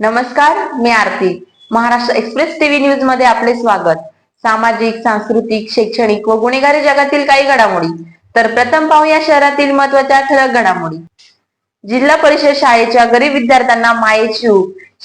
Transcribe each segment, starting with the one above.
नमस्कार मी Aarti. Maharashtra Express TV न्यूजमध्ये आपले स्वागत. सामाजिक सांस्कृतिक शैक्षणिक व गुन्हेगारी जगातील काही घडामोडी. तर प्रथम पाहूया शहरातील महत्त्वाच्या ठळक घडामोडी. जिल्हा परिषद शाळेच्या गरीब विद्यार्थ्यांना मायेची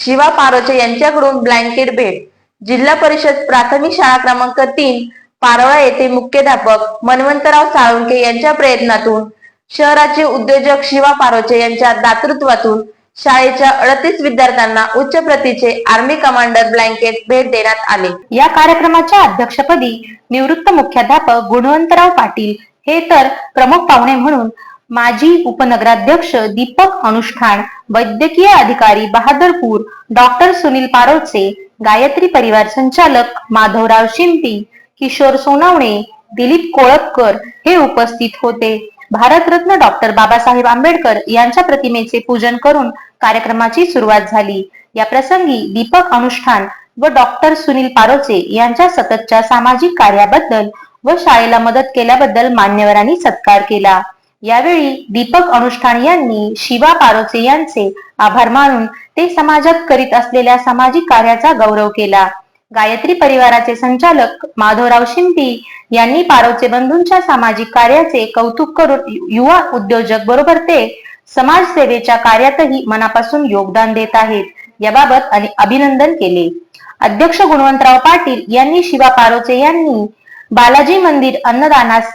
शिवा. पारोचे यांच्याकडून ब्लँकेट भेट. जिल्हा परिषद प्राथमिक शाळा क्रमांक तीन पारोळा येथे मुख्याध्यापक मनवंतराव साळुंके यांच्या प्रयत्नातून शहराचे उद्योजक शिवा पारोचे यांच्या दातृत्वातून शाळेच्या अडतीस विद्यार्थ्यांना उच्च प्रतीचे आर्मी कमांडर ब्लँकेट भेट देण्यात आले. या कार्यक्रमाच्या अध्यक्षपदी निवृत्त मुख्याध्यापक गुणवंतराव पाटील हे तर प्रमुख पाहुणे म्हणून माजी उपनगराध्यक्ष दीपक अनुष्ठान वैद्यकीय अधिकारी बहादरपूर डॉक्टर सुनील पारोचे गायत्री परिवार संचालक माधवराव शिंपी किशोर सोनावणे दिलीप कोळपकर हे उपस्थित होते. भारतरत्न डॉक्टर बाबासाहेब आंबेडकर यांच्या प्रतिमेचे पूजन करून कार्यक्रमाची सुरुवात झाली. या प्रसंगी दीपक अनुष्ठान व डॉक्टर सुनील पारोचे यांच्या सततच्या सामाजिक कार्याबद्दल व शाळेला मदत केल्याबद्दल मान्यवरांनी सत्कार केला. यावेळी दीपक अनुष्ठान यांनी शिवा पारोचे यांचे आभार मानून ते समाजात करीत असलेल्या सामाजिक कार्याचा गौरव केला. गायत्री परिवाराचे संचालक माधवराव शिंपी यांनी पारोचे बंधूंच्या सामाजिक कार्याचे कौतुक करून युवा उद्योजक बरोबर ते समाजसेवेच्या कार्यातही मनापासून योगदान देत आहेत. याबाबत अभिनंदन केले. अध्यक्ष गुणवंतराव पाटील यांनी शिवा पारोचे यांनी बालाजी मंदिर अन्नदानास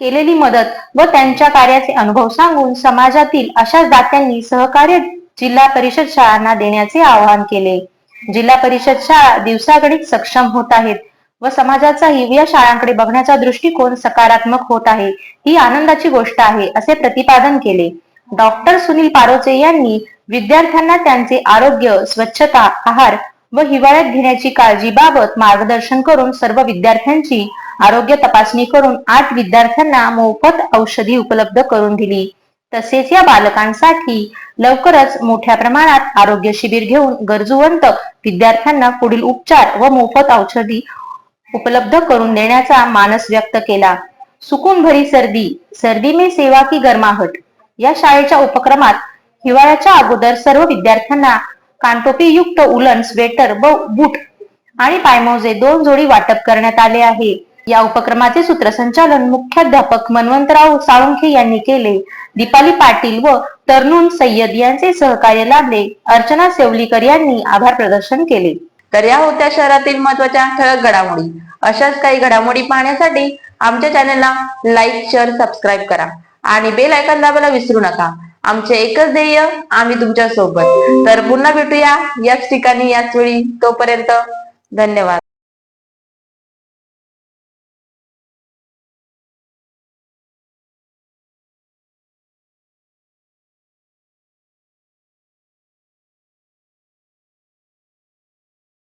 केलेली मदत व त्यांच्या कार्याचे अनुभव सांगून समाजातील अशा दात्यांनी सहकार्य जिल्हा परिषद शाळांना देण्याचे आवाहन केले. जिल्हा परिषद शाळा दिवसागणिक सक्षम होत आहेत व समाजाचाही या शाळांकडे बघण्याचा दृष्टिकोन सकारात्मक होत आहे. ही आनंदाची गोष्ट आहे असे प्रतिपादन केले. डॉक्टर सुनील पारोचे यांनी विद्यार्थ्यांना त्यांचे आरोग्य स्वच्छता आहार व हिवाळ्यात घेण्याची काळजी बाबत मार्गदर्शन करून सर्व विद्यार्थ्यांची आरोग्य तपासणी करून आठ विद्यार्थ्यांना मोफत औषधी उपलब्ध करून दिली. तसेच या बालकांसाठी लवकरच मोठ्या प्रमाणात आरोग्य शिबिर घेऊन गरजूवंत विद्यार्थ्यांना पुढील उपचार व मोफत औषधी उपलब्ध करून देण्याचा मानस व्यक्त केला. सुकून भरी सर्दी सर्दी में सेवा की गरमाहट. या शाळेच्या उपक्रमात हिवाळ्याच्या अगोदर सर्व विद्यार्थ्यांना कानटोपी युक्त उलन स्वेटर व बूट आणि पायमोजे दोन जोडी वाटप करण्यात आले आहे. या उपक्रमाचे सूत्रसंचालन मुख्याध्यापक मनवंतराव साळुंखे यांनी केले. दीपाली पाटील व तरुण सय्यद यांचे सहकार्य लाभले. अर्चना सेवलीकर यांनी आभार प्रदर्शन केले. तर या होत्या शहरातील महत्त्वाच्या ठळक घडामोडी. अशाच काही घडामोडी पाहण्यासाठी आमच्या चॅनलला लाईक शेअर सबस्क्राईब करा आणि बेल आयकॉन दाबायला विसरू नका. आमचे एकच ध्येय आम्ही तुमच्यासोबत तर पुन्हा भेटूया याच ठिकाणी याच वेळी. तोपर्यंत धन्यवाद.